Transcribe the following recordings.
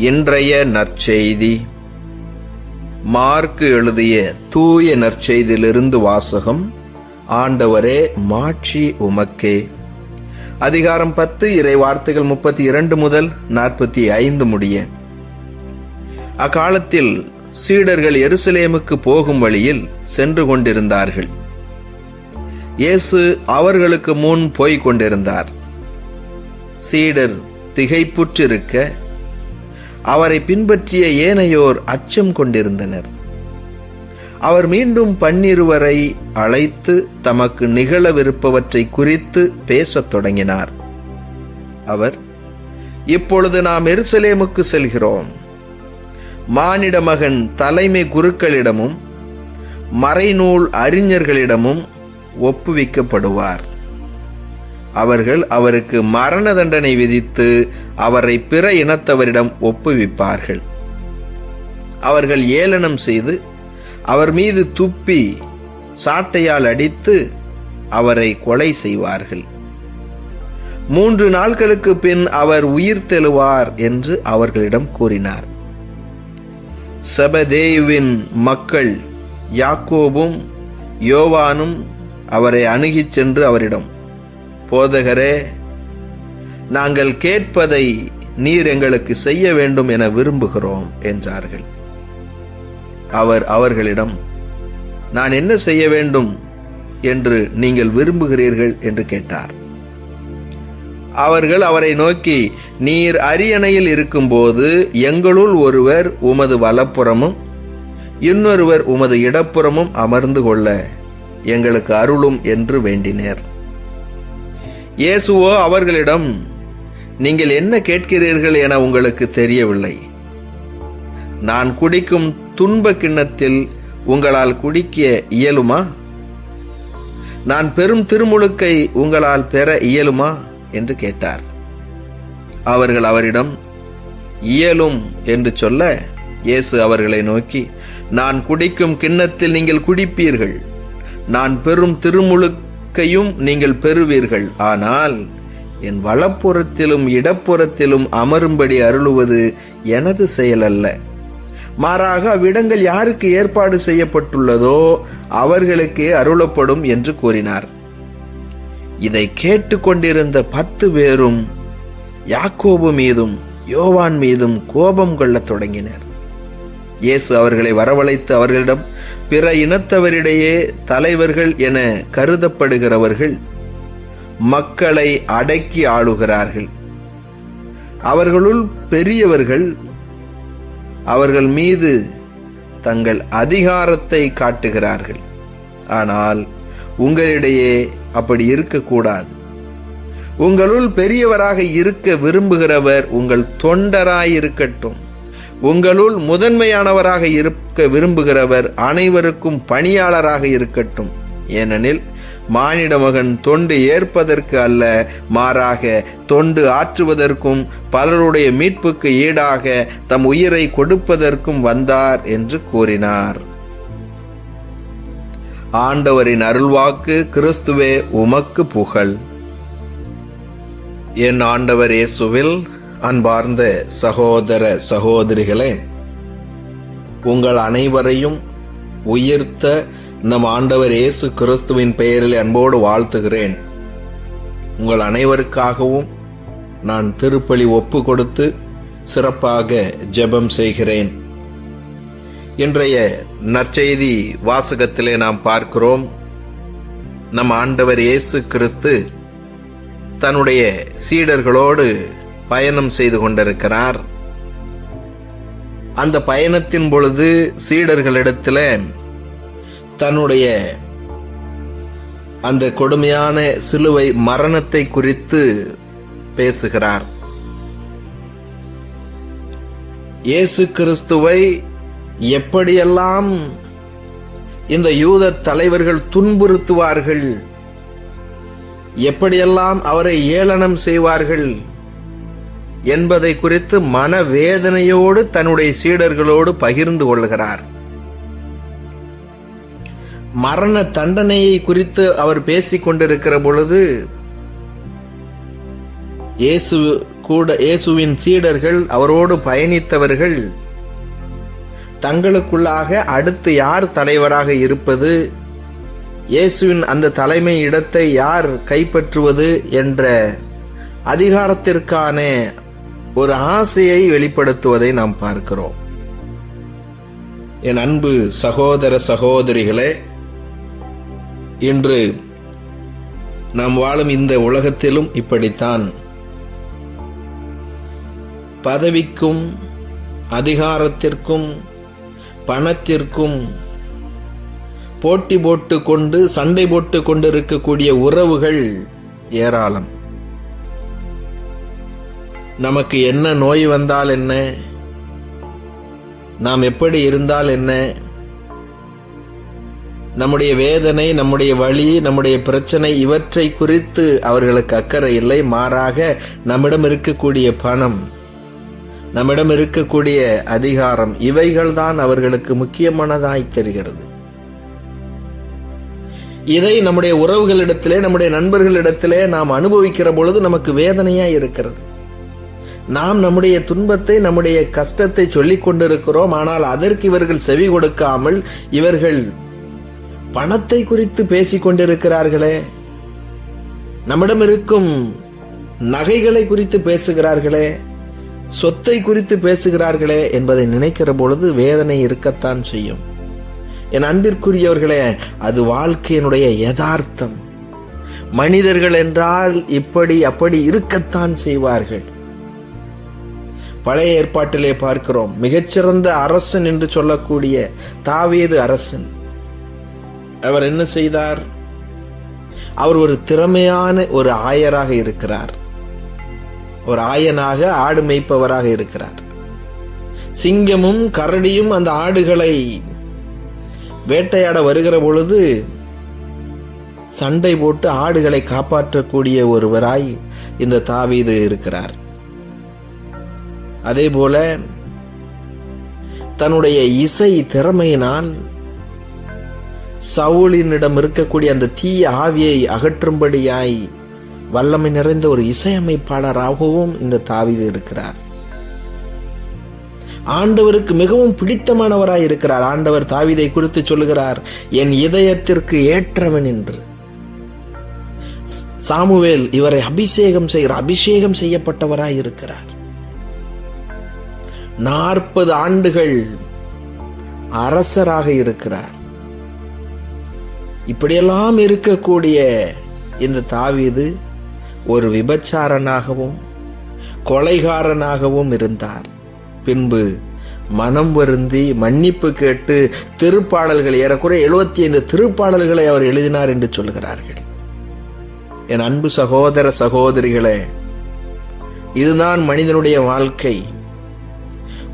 இன்றைய நற்செய்தி. மார்க்கு எழுதிய தூய நற்செய்தியிலிருந்து வாசகம் ஆண்டவரே மாட்சி உமக்கே. அதிகாரம் பத்து இறை வார்த்தைகள் முப்பத்தி இரண்டு முதல் நாற்பத்தி ஐந்து முடிய. அக்காலத்தில் சீடர்கள் எருசலேமுக்கு போகும் வழியில் சென்று கொண்டிருந்தார்கள். இயேசு அவர்களுக்கு முன் போய்க் கொண்டிருந்தார். சீடர் திகைப்புற்றிருக்க அவரை பின்பற்றிய ஏனையோர் அச்சம் கொண்டிருந்தனர். அவர் மீண்டும் பன்னிருவரை அழைத்து தமக்கு நிகழவிருப்பவற்றை குறித்து பேசத் தொடங்கினார். அவர் இப்பொழுது நாம் எருசலேமுக்கு செல்கிறோம். மானிட மகன் தலைமை குருக்களிடமும் மறைநூல் அறிஞர்களிடமும் ஒப்புவிக்கப்படுவார். அவர்கள் அவருக்கு மரண தண்டனை விதித்து அவரை பிற இனத்தவரிடம் ஒப்புவிப்பார்கள். அவர்கள் ஏளனம் செய்து அவர் மீது துப்பி சாட்டையால் அடித்து அவரை கொலை செய்வார்கள். மூன்று நாட்களுக்கு பின் அவர் உயிர் தெழுவார் என்று அவர்களிடம் கூறினார். செபதேயுவின் மக்கள் யாக்கோபும் யோவானும் அவரை அணுகிச் சென்று அவரிடம் போதகரே நாங்கள் கேட்பதை நீர் எங்களுக்கு செய்ய வேண்டும் என விரும்புகிறோம் என்றார்கள். அவர் அவர்களிடம் நான் என்ன செய்ய வேண்டும் என்று நீங்கள் விரும்புகிறீர்கள் என்று கேட்டார். அவர்கள் அவரை நோக்கி நீர் அரியணையில் இருக்கும்போது எங்களுள் ஒருவர் உமது வலப்புறமும் இன்னொருவர் உமது இடப்புறமும் அமர்ந்து கொள்ள எங்களுக்கு அருளும் என்று வேண்டினர். இயேசுவோ அவர்களிடம் நீங்கள் என்ன கேட்கிறீர்கள் என உங்களுக்கு தெரியவில்லை. நான் குடிக்கும் துன்ப கிண்ணத்தில் உங்களால் குடிக்க இயலுமா? நான் பெரும் திருமுழுக்கை உங்களால் பெற இயலுமா? என்று கேட்டார். அவர்கள் அவரிடம் இயலும் என்று சொல்ல இயேசு அவர்களை நோக்கி நான் குடிக்கும் கிண்ணத்தில் நீங்கள் குடிப்பீர்கள். நான் பெரும் வாழ்க்கையும் நீங்கள் பெறுவீர்கள். ஆனால் என் வலப்புறத்திலும் இடப்புறத்திலும் அமரும்படி அருளுவது எனது செயல் அல்ல மாறாக அவ்விடங்கள் யாருக்கு ஏற்பாடு செய்யப்பட்டுள்ளதோ அவர்களுக்கே அருளப்படும் என்று கூறினார். இதை கேட்டுக்கொண்டிருந்த பத்து பேரும் யாக்கோபு மீதும் யோவான் மீதும் கோபம் கொள்ளத் தொடங்கினர். இயேசு அவர்களை வரவழைத்து அவர்களிடம் பிற இனத்தவரிடையே தலைவர்கள் என கருதப்படுகிறவர்கள் மக்களை அடக்கி ஆளுகிறார்கள். அவர்களுள் பெரியவர்கள் அவர்கள் மீது தங்கள் அதிகாரத்தை காட்டுகிறார்கள். ஆனால் உங்களிடையே அப்படி இருக்கக்கூடாது. உங்களுள் பெரியவராக இருக்க விரும்புகிறவர் உங்கள் தொண்டராயிருக்கட்டும். உங்களுள் முதன்மையானவராக இருக்க விரும்புகிறவர் அனைவருக்கும் பணியாளராக இருக்கட்டும். ஏனெனில் மானிட மகன் தொண்டு ஏற்பதற்கு அல்ல மாறாக தொண்டு ஆற்றுவதற்கும் பலருடைய மீட்புக்கு ஈடாக தம் உயிரை கொடுப்பதற்கும் வந்தார் என்று கூறினார். ஆண்டவரின் அருள்வாக்கு கிறிஸ்துவே உமக்கு புகழ். என் ஆண்டவர் இயேசுவில் அன்பார்ந்த சகோதர சகோதரிகளே உங்கள் அனைவரையும் உயிர்த்த நம் ஆண்டவர் இயேசு கிறிஸ்துவின் பெயரில் அன்போடு வாழ்த்துகிறேன். உங்கள் அனைவருக்காகவும் நான் திருப்பலி ஒப்பு கொடுத்து சிறப்பாக ஜெபம் செய்கிறேன். இன்றைய நற்செய்தி வாசகத்திலே நாம் பார்க்கிறோம் நம் ஆண்டவர் இயேசு கிறிஸ்து தன்னுடைய சீடர்களோடு பயணம் செய்து கொண்டிருக்கிறார். அந்த பயணத்தின் பொழுது சீடர்களிடத்தில் தன்னுடைய அந்த கொடுமையான சிலுவை மரணத்தை குறித்து பேசுகிறார். இயேசு கிறிஸ்துவை எப்படியெல்லாம் இந்த யூத தலைவர்கள் துன்புறுத்துவார்கள் எப்படியெல்லாம் அவரை ஏளனம் செய்வார்கள் என்பதை குறித்து மனவேதனையோடு தன்னுடைய சீடர்களோடு பகிர்ந்து கொள்கிறார் மரண தண்டனையை குறித்து அவர் பேசிக் கொண்டிருக்கிற பொழுது இயேசு கூட இயேசுவின் சீடர்கள் அவரோடு பயணித்தவர்கள் தங்களுக்குள்ளாக அடுத்து யார் தலைவராக இருப்பது இயேசுவின் அந்த தலைமை இடத்தை யார் கைப்பற்றுவது என்ற அதிகாரத்திற்கான ஒரு ஆசையை வெளிப்படுத்துவதை நாம் பார்க்கிறோம். என் அன்பு சகோதர சகோதரிகளே இன்று நாம் வாழும் இந்த உலகத்திலும் இப்படித்தான். பதவிக்கும் அதிகாரத்திற்கும் பணத்திற்கும் போட்டி போட்டு கொண்டு சண்டை போட்டு கொண்டு இருக்கக்கூடிய உறவுகள் ஏராளம். நமக்கு என்ன நோய் வந்தால் என்ன? நாம் எப்படி இருந்தால் என்ன? நம்முடைய வேதனை நம்முடைய வழி நம்முடைய பிரச்சனை இவற்றை குறித்து அவர்களுக்கு அக்கறை இல்லை. மாறாக நம்மிடம் இருக்கக்கூடிய பணம் நம்மிடம் இருக்கக்கூடிய அதிகாரம் இவைகள்தான் அவர்களுக்கு முக்கியமானதாய் தெரிகிறது. இதை நம்முடைய உறவுகளிடத்திலே நம்முடைய நண்பர்களிடத்திலே நாம் அனுபவிக்கிற பொழுது நமக்கு வேதனையா இருக்கிறது. நாம் நம்முடைய துன்பத்தை நம்முடைய கஷ்டத்தை சொல்லிக் கொண்டிருக்கிறோம் ஆனால் அதற்கு இவர்கள் செவி கொடுக்காமல் இவர்கள் பணத்தை குறித்து பேசிக் கொண்டிருக்கிறார்களே. நம்மிடம் இருக்கும் நகைகளை குறித்து பேசுகிறார்களே சொத்தை குறித்து பேசுகிறார்களே என்பதை நினைக்கிற பொழுது வேதனை இருக்கத்தான் செய்யும். என் அன்பிற்குரியவர்களே அது வாழ்க்கையினுடைய யதார்த்தம். மனிதர்கள் என்றால் இப்படி அப்படி இருக்கத்தான் செய்வார்கள். பழைய ஏற்பாட்டிலே பார்க்கிறோம். மிகச்சிறந்த அரசன் என்று சொல்லக்கூடிய தாவேது அரசன். அவர் என்ன செய்தார்? அவர் ஒரு திறமையான ஒரு ஆயராக இருக்கிறார். ஒரு ஆயனாக ஆடு மேய்ப்பவராக இருக்கிறார். சிங்கமும் கரடியும் அந்த ஆடுகளை வேட்டையாட வருகிற பொழுது சண்டை போட்டு ஆடுகளை காப்பாற்றக்கூடிய ஒருவராய் இந்த தாவீது இருக்கிறார். அதே போல தன்னுடைய இசை திறமையினால் சவுலினிடம் இருக்கக்கூடிய அந்த தீய ஆவியை அகற்றும்படியாய் வல்லமை நிறைந்த ஒரு இசையமைப்பாளராகவும் இந்த தாவிது இருக்கிறார். ஆண்டவருக்கு மிகவும் பிடித்தமானவராய் இருக்கிறார். ஆண்டவர் தாவிதை குறித்து சொல்லுகிறார் என் இதயத்திற்கு ஏற்றவன் என்று. சாமுவேல் இவரை அபிஷேகம் செய்கிற அபிஷேகம் செய்யப்பட்டவராய் இருக்கிறார். நாற்பது ஆண்டுகள் அரசராக இருக்கிறார். இப்படியெல்லாம் இருக்கக்கூடிய இந்த தாவீது ஒரு விபச்சாரனாகவும் கொலைகாரனாகவும் இருந்தார். பின்பு மனம் வருந்தி மன்னிப்பு கேட்டு திருப்பாடல்கள் ஏறக்குறைய எழுபத்தி ஐந்து திருப்பாடல்களை அவர் எழுதினார் என்று சொல்கிறார்கள் என் அன்பு சகோதர சகோதரிகளே இதுதான் மனிதனுடைய வாழ்க்கை.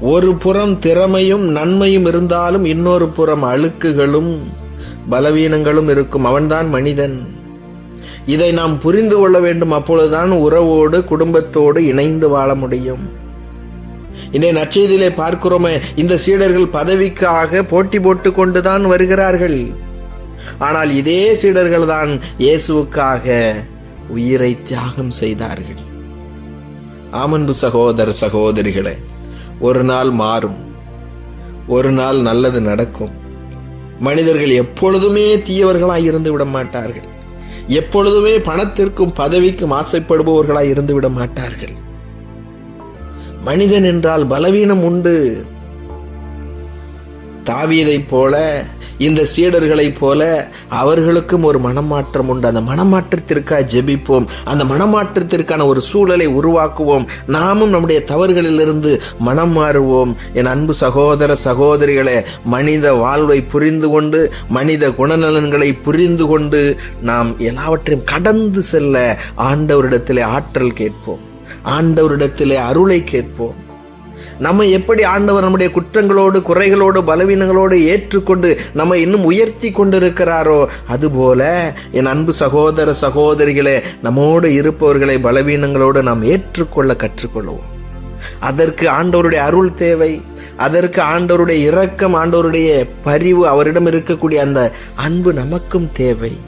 ஒரு புறம் திறமையும் நன்மையும் இருந்தாலும் இன்னொரு புறம் அழுக்குகளும் பலவீனங்களும் இருக்கும். அவன்தான் மனிதன். இதை நாம் புரிந்து கொள்ள வேண்டும். அப்பொழுதுதான் உறவோடு குடும்பத்தோடு இணைந்து வாழ முடியும். இன்றைய நற்செய்தியிலே பார்க்கிறோமே இந்த சீடர்கள் பதவிக்காக போட்டி போட்டு கொண்டுதான் வருகிறார்கள். ஆனால் இதே சீடர்கள் தான் இயேசுவுக்காக உயிரை தியாகம் செய்தார்கள். ஆமன்பு சகோதர சகோதரிகளே ஒரு நாள் மாறும். ஒரு நாள் நல்லது நடக்கும். மனிதர்கள் எப்பொழுதுமே தீயவர்களாய் இருந்து விட மாட்டார்கள். எப்பொழுதுமே பணத்திற்கும் பதவிக்கும் ஆசைப்படுபவர்களாய் இருந்து விட மாட்டார்கள். மனிதன் என்றால் பலவீனம் உண்டு. தாவியதைப் போல இந்த சீடர்களைப் போல அவர்களுக்கும் ஒரு மனமாற்றம் உண்டு. அந்த மனமாற்றத்திற்காக ஜெபிப்போம். அந்த மனமாற்றத்திற்கான ஒரு சூழலை உருவாக்குவோம். நாமும் நம்முடைய தவறுகளிலிருந்து மனம் மாறுவோம். என் அன்பு சகோதர சகோதரிகளே மனித வாழ்வை புரிந்து கொண்டு மனித குணநலன்களை புரிந்து கொண்டு நாம் எல்லாவற்றையும் கடந்து செல்ல ஆண்டவரிடத்திலே ஆற்றல் கேட்போம். ஆண்டவரிடத்திலே அருளை கேட்போம். நம்ம எப்படி ஆண்டவர் நம்முடைய குற்றங்களோடு குறைகளோடு பலவீனங்களோடு ஏற்றுக்கொண்டு நம்ம இன்னும் உயர்த்தி கொண்டிருக்கிறாரோ அதுபோல என் அன்பு சகோதர சகோதரிகளே நம்மோடு இருப்பவர்களை பலவீனங்களோடு நாம் ஏற்றுக்கொள்ள கற்றுக்கொள்வோம். அதற்கு ஆண்டவருடைய அருள் தேவை அதற்கு ஆண்டவருடைய இரக்கம் ஆண்டவருடைய பரிவு அவரிடம் இருக்கக்கூடிய அந்த அன்பு நமக்கும் தேவை.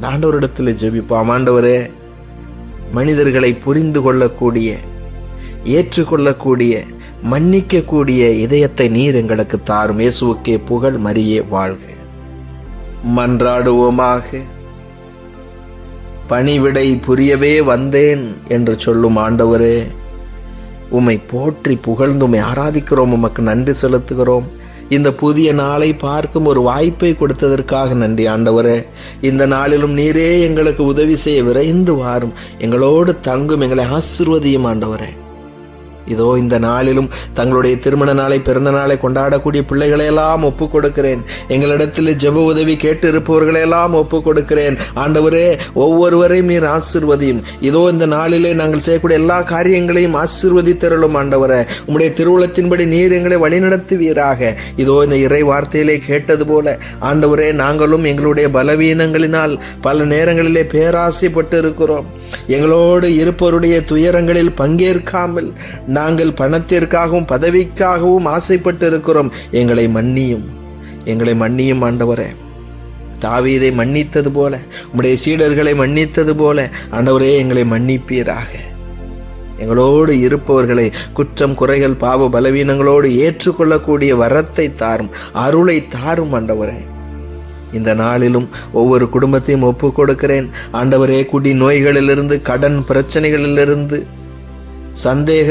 ஆண்டவரிடத்தில் ஜெபிப்போம். ஆண்டவரே மனிதர்களை புரிந்து கொள்ளக்கூடிய ஏற்றுக்கொள்ளக்கூடிய மன்னிக்கக்கூடிய இதயத்தை நீர் எங்களுக்கு தாரும். இயேசுவுக்கே புகழ் மரியே வாழ்க. மன்றாடுவோமாக. பணிவிடை புரியவே வந்தேன் என்று சொல்லும் ஆண்டவரே உம்மை போற்றி புகழ்ந்து உம்மை ஆராதிக்கிறோம் உமக்கு நன்றி செலுத்துகிறோம். இந்த புதிய நாளை பார்க்கும் ஒரு வாய்ப்பை கொடுத்ததற்காக நன்றி ஆண்டவரே. இந்த நாளிலும் நீரே எங்களுக்கு உதவி செய்ய விரைந்து வாரும். எங்களோடு தங்கும் எங்களை ஆசிர்வதியும் ஆண்டவரே. இதோ இந்த நாளிலும் தங்களுடைய திருமண நாளை பிறந்த நாளை கொண்டாடக்கூடிய பிள்ளைகளையெல்லாம் ஒப்புக் கொடுக்கிறேன் எங்களிடத்தில் ஜெப உதவி கேட்டு இருப்பவர்களையெல்லாம் ஒப்புக் ஒப்பு கொடுக்கிறேன் ஆண்டவரே ஒவ்வொருவரையும் நீர் ஆசிர்வதியும். இதோ இந்த நாளிலே நாங்கள் செய்யக்கூடிய எல்லா காரியங்களையும் ஆசிர்வதித்தருளும் ஆண்டவரே. உம்முடைய திருவுளத்தின்படி நீர் எங்களை வழிநடத்துவீராக. இதோ இந்த இறை வார்த்தையிலே கேட்டது போல ஆண்டவரே நாங்களும் எங்களுடைய பலவீனங்களினால் பல நேரங்களிலே பேராசைப்பட்டு இருக்கிறோம் எங்களோடு இருப்பவருடைய துயரங்களில் பங்கேற்காமல் நாங்கள் பணத்திற்காகவும் பதவிக்காகவும் ஆசைப்பட்டு இருக்கிறோம் எங்களை மன்னியும். எங்களை மன்னியும் ஆண்டவரே. தாவீதை மன்னித்தது போல உம்முடைய சீடர்களை மன்னித்தது போல ஆண்டவரே எங்களை மன்னிப்பீராக. எங்களோடு இருப்பவர்களை குற்றம் குறைகள் பாவ பலவீனங்களோடு ஏற்றுக்கொள்ளக்கூடிய வரத்தை தாரும் அருளை தாரும் ஆண்டவரே. இந்த நாளிலும் ஒவ்வொரு குடும்பத்தையும் ஒப்பு கொடுக்கிறேன் ஆண்டவரே குடி நோய்களிலிருந்து கடன் பிரச்சனைகளிலிருந்து சந்தேக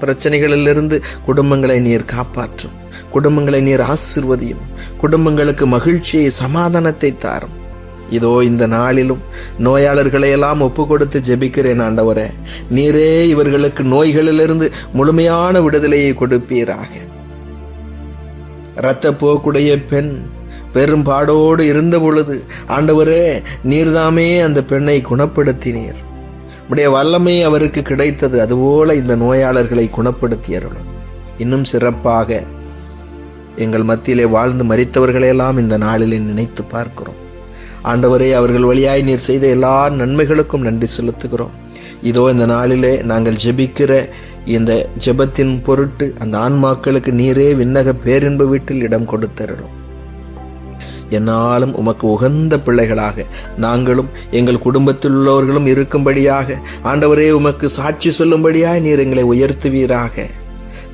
பிரச்சனைகளிலிருந்து குடும்பங்களை நீர் காப்பாற்றும். குடும்பங்களை நீர் ஆசிர்வதியும். குடும்பங்களுக்கு மகிழ்ச்சியை சமாதானத்தை தாரும். இதோ இந்த நாளிலும் நோயாளர்களை எல்லாம் ஒப்பு கொடுத்து ஜெபிக்கிறேன் ஆண்டவரே. நீரே இவர்களுக்கு நோய்களிலிருந்து முழுமையான விடுதலையை கொடுப்பீராக. இரத்த போக்குடைய பெண் பெரும்பாடோடு இருந்த பொழுது ஆண்டவரே நீர்தாமே அந்த பெண்ணை குணப்படுத்தினீர். உடைய வல்லமை அவருக்கு கிடைத்தது அதுபோல இந்த நோயாளர்களை குணப்படுத்தியருளும் இன்னும் சிறப்பாக எங்கள் மத்தியிலே வாழ்ந்து மறித்தவர்களையெல்லாம் இந்த நாளிலே நினைத்து பார்க்கிறோம். ஆண்டவரே அவர்கள் வழியாய் நீர் செய்த எல்லா நன்மைகளுக்கும் நன்றி செலுத்துகிறோம். இதோ இந்த நாளிலே நாங்கள் ஜெபிக்கிற இந்த ஜெபத்தின் பொருட்டு அந்த ஆன்மாக்களுக்கு நீரே விண்ணக பேரின்ப வீட்டில் இடம் கொடுத்தருளும். என்னாலும் உமக்கு உகந்த பிள்ளைகளாக நாங்களும் எங்கள் குடும்பத்தில் உள்ளவர்களும் இருக்கும்படியாக ஆண்டவரே உமக்கு சாட்சி சொல்லும்படியாய் நீர் எங்களை உயர்த்துவீராக.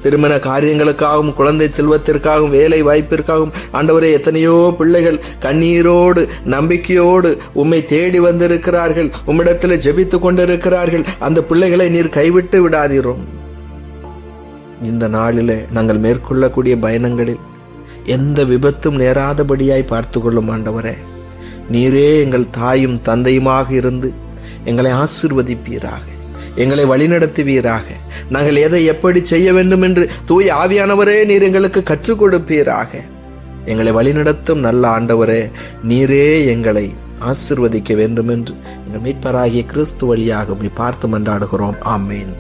திருமண காரியங்களுக்காகவும் குழந்தை செல்வத்திற்காகவும் வேலை வாய்ப்பிற்காகவும் ஆண்டவரே எத்தனையோ பிள்ளைகள் கண்ணீரோடு நம்பிக்கையோடு உம்மை தேடி வந்திருக்கிறார்கள் உம்மிடத்தில் ஜெபித்து கொண்டிருக்கிறார்கள் அந்த பிள்ளைகளை நீர் கைவிட்டு விடாதீரும். இந்த நாளிலே நாங்கள் மேற்கொள்ளக்கூடிய பயணங்களில் எந்த விபத்தும் நேராதபடியாய் பார்த்து கொள்ளும் ஆண்டவரே. நீரே எங்கள் தாயும் தந்தையுமாக இருந்து எங்களை ஆசிர்வதிப்பீராக எங்களை வழிநடத்துவீராக. நாங்கள் எதை எப்படி செய்ய வேண்டும் என்று தூய் ஆவியானவரே நீர் எங்களுக்கு கற்றுக் கொடுப்பீராக. எங்களை வழிநடத்தும் நல்ல ஆண்டவரே நீரே எங்களை ஆசிர்வதிக்க வேண்டும் என்று எங்கள் மீட்பராகிய கிறிஸ்து வழியாக உம்மை பார்த்து மன்றாடுகிறோம். ஆமேன்.